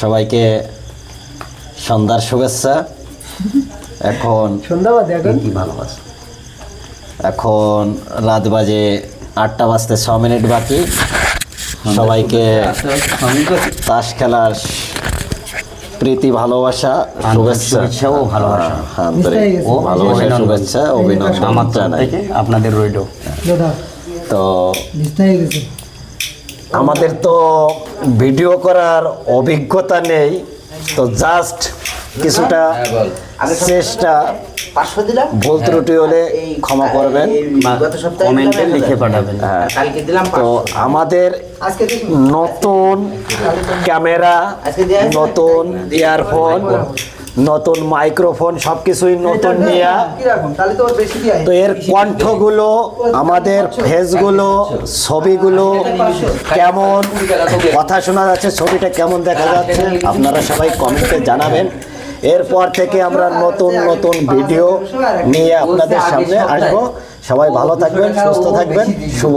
সবাইকে সন্ধ্যার শুভেচ্ছা। এখন সন্ধ্যাবাদে এখন? কি ভালোবাসা? এখন রাত বাজে আটটা বাজতে ছ মিনিট বাকি। সবাইকে তাস খেলার প্রীতি ভালোবাসা শুভেচ্ছা। ও ভালোবাসা। হ্যাঁ, আন্তরিক ও ভালোবাসা অভিনন্দন। শুভেচ্ছা অভিনন্দন আমার জানাই। আপনাদের রইল। তো আমাদের তো ভিডিও করার অভিজ্ঞতা নেই তো জাস্ট কিছুটা চেষ্টা। পাঁচশো দিলাম। ভুল ত্রুটি হলে ক্ষমা করবেন। কমেন্টে লিখে পাঠাবেন। হ্যাঁ। কালকে দিলাম তো আমাদের নতুন ক্যামেরা? নতুন ইয়ারফোন নতুন মাইক্রোফোন সবকিছুই নতুন নিয়া। তো এর কণ্ঠগুলো আমাদের ফেসগুলো ছবিগুলো কেমন? কথা শোনা যাচ্ছে ছবিটা কেমন দেখা যাচ্ছে? আপনারা সবাই কমেন্টে জানাবেন। এরপর থেকে আমরা নতুন নতুন ভিডিও নিয়ে আপনাদের সামনে আসব। সবাই ভালো থাকবেন সুস্থ থাকবেন। শুভ